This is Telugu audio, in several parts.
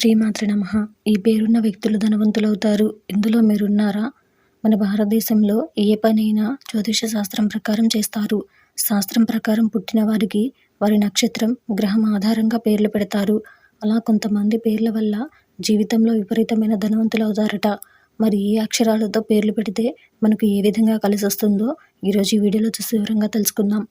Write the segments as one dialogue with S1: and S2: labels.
S1: శ్రీమాత్ర నమః. ఈ పేరున్న వ్యక్తులు ధనవంతులవుతారు. ఇందులో మీరున్నారా? మన భారతదేశంలో ఏ పనైనా జ్యోతిష శాస్త్రం ప్రకారం చేస్తారు. శాస్త్రం ప్రకారం పుట్టిన వారికి వారి నక్షత్రం గ్రహం ఆధారంగా పేర్లు పెడతారు. అలా కొంతమంది పేర్ల వల్ల జీవితంలో విపరీతమైన ధనవంతులు అవుతారట మరి ఏ అక్షరాలతో పేర్లు పెడితే మనకు ఏ విధంగా కలిసి వస్తుందో ఈరోజు ఈ వీడియోలో చూసి వివరంగా తెలుసుకుందాం.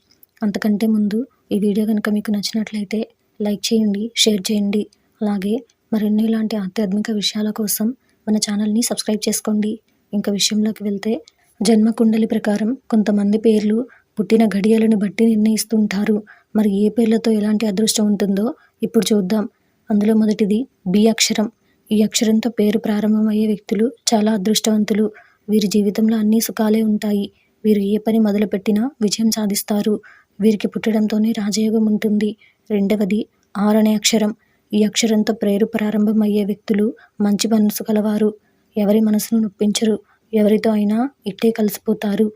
S1: అంతకంటే ముందు ఈ వీడియో కనుక మీకు నచ్చినట్లయితే లైక్ చేయండి షేర్ చేయండి. అలాగే మరిన్ని ఇలాంటి ఆధ్యాత్మిక విషయాల కోసం మన ఛానల్ని సబ్స్క్రైబ్ చేసుకోండి. ఇంకా విషయంలోకి వెళ్తే జన్మ కుండలి ప్రకారం కొంతమంది పేర్లు పుట్టిన ఘడియలను బట్టి నిర్ణయిస్తుంటారు. మరి ఏ పేర్లతో ఎలాంటి అదృష్టం ఉంటుందో ఇప్పుడు చూద్దాం. అందులో మొదటిది బి అక్షరం. ఈ అక్షరంతో పేరు ప్రారంభమయ్యే వ్యక్తులు చాలా అదృష్టవంతులు. వీరి జీవితంలో అన్ని సుఖాలే ఉంటాయి. వీరు ఏ పని మొదలుపెట్టినా విజయం సాధిస్తారు. వీరికి పుట్టడంతోనే రాజయోగం ఉంటుంది. రెండవది ఆరనే అనే అక్షరం. ఈ అక్షరంతో ప్రేరు ప్రారంభమయ్యే వ్యక్తులు మంచి మనసు కలవారు. ఎవరి మనసును నొప్పించరు. ఎవరితో అయినా ఇట్టే కలిసిపోతారు.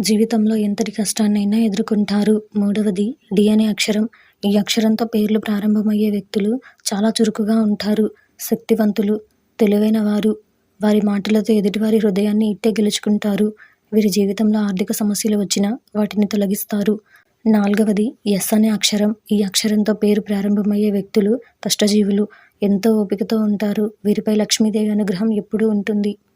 S1: జీవితంలో ఎంతటి కష్టాన్నైనా ఎదుర్కొంటారు. మూడవది డి అనే అక్షరం. ఈ అక్షరంతో పేర్లు ప్రారంభమయ్యే వ్యక్తులు చాలా చురుకుగా ఉంటారు. శక్తివంతులు తెలివైన వారు. వారి మాటలతో ఎదుటివారి హృదయాన్ని ఇట్టే గెలుచుకుంటారు. వీరి జీవితంలో ఆర్థిక సమస్యలు వచ్చినా వాటిని తొలగిస్తారు. నాలుగవది ఎస్ అనే అక్షరం. ఈ అక్షరంతో పేరు ప్రారంభమయ్యే వ్యక్తులు కష్టజీవులు ఎంతో ఓపికతో ఉంటారు. వీరిపై లక్ష్మీదేవి అనుగ్రహం ఎప్పుడూ ఉంటుంది.